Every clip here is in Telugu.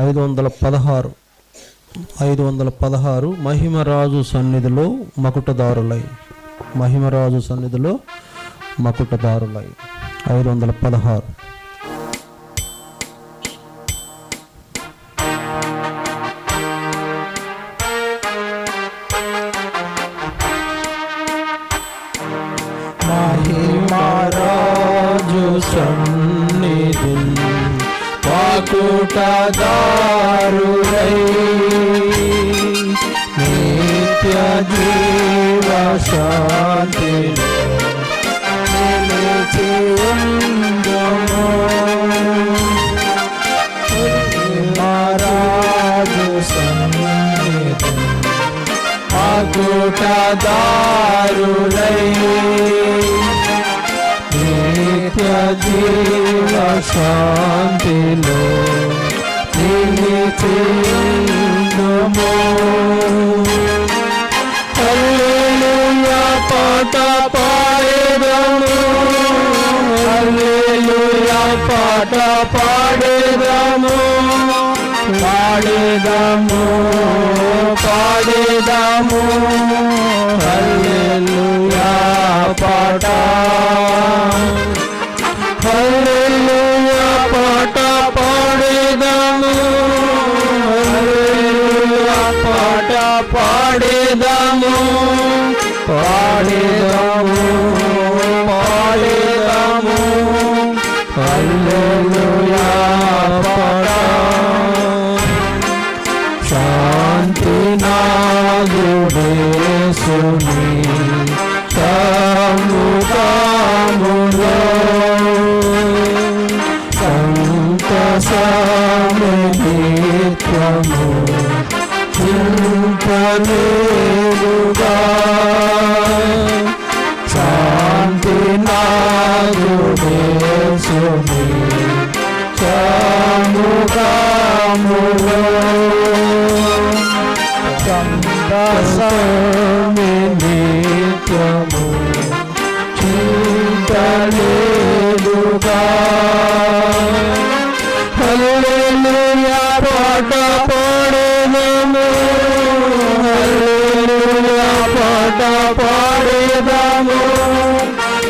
ఐదు వందల పదహారు. ఐదు వందల పదహారు మహిమరాజు సన్నిధిలో మకుటదారులై. మహిమరాజు సన్నిధిలో మకుటదారులై. ఐదు వందల పదహారు. మహిమరాజు సన్నిధి పాకుటదారులై నిత్య జీవ శాంతి నిలిచి ఉందుము. సన్నిధి నిత్య జీవ శాంతిలో నిలిచియుందుము. హల్లెలూయా పాట పాడేదము. హల్లెలూయా పాట పాడేదము. పాడేదము పాడేదము. పాట పాడేదాము పాడేదాము పాడేదాము. హల్లెలూయా పాట. శాంతి నాగుడేసుని సముఖములో సంతసమిత్రము చింతలేదుగా శాంతి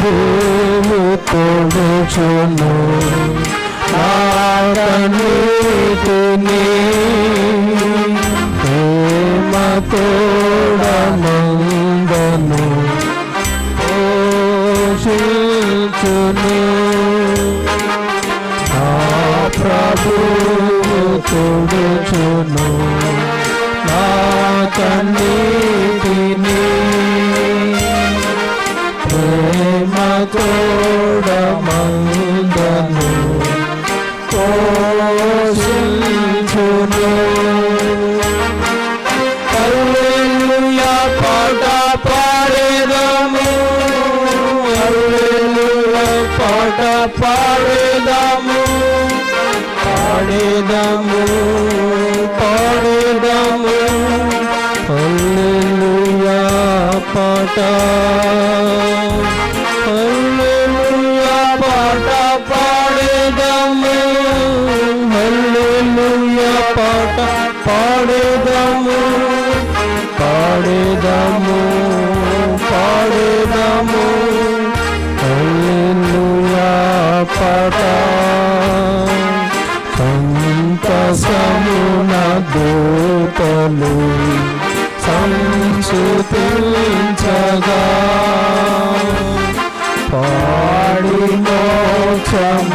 ప్రభువు తోడుచును నా కన్నీటిని ప్రేమ తోడమందను పోషించును. నా ప్రభు తోడుచును నా కన్నీటిని పోషించును హల్లెలూయా పాట పాడేదము. హల్లెలూయా పాట పాడేదము. పాడేదము. పాడేదము. హల్లెలూయా పాట. పాట పాడేదాము పాడేదాము పాడేదాము. హల్లెలూయా పాట. సంతసమున దూతలు సంచుతించగా పాడి మోక్షమందున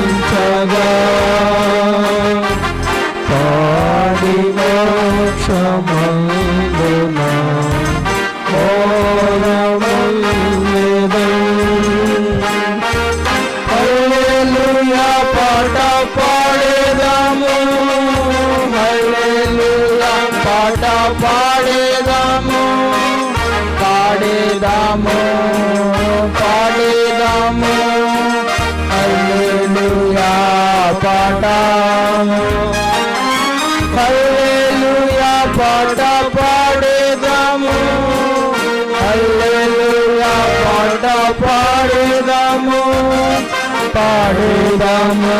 పాడేదాము పాడేదాము హల్లెలూయా పాట హల్లెలూయా పాట పాడేదాము హల్లెలూయా పాట పాడేదాము పాడేదాము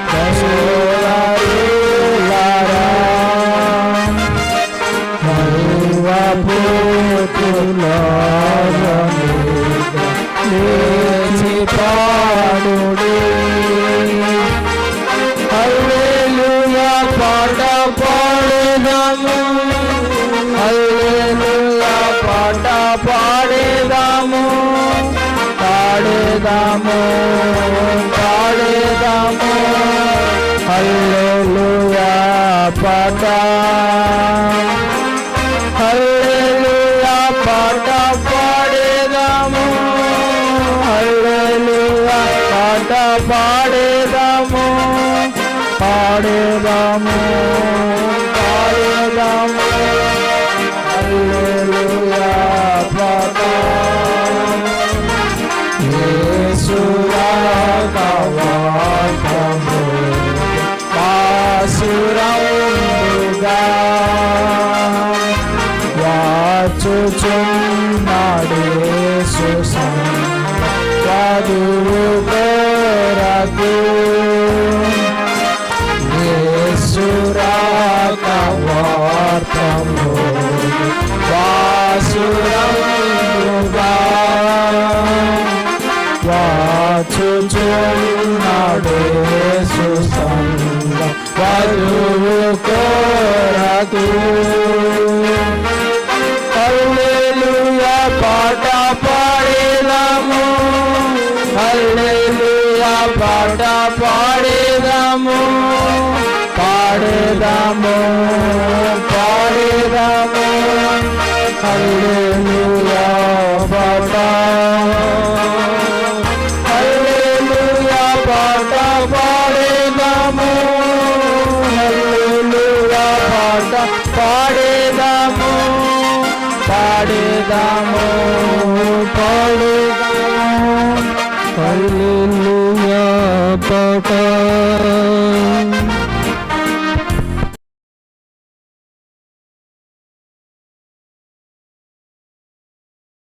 పాట హల్లెలూయా పాట పాడేదాము హల్లెలూయా పాట పాడేదాము పాడేదాము పాడేదాము వాసురముగా వాచుచున్నాడేసు సంగ వధువు కోరకు హల్లెలూయా పాట పాడేదాము హల్లెలూయా పాట పాడేదాము పాడేదాము పాడేదాము హల్లెలూయా పాట హల్లెలూయా పాట పాడేదాము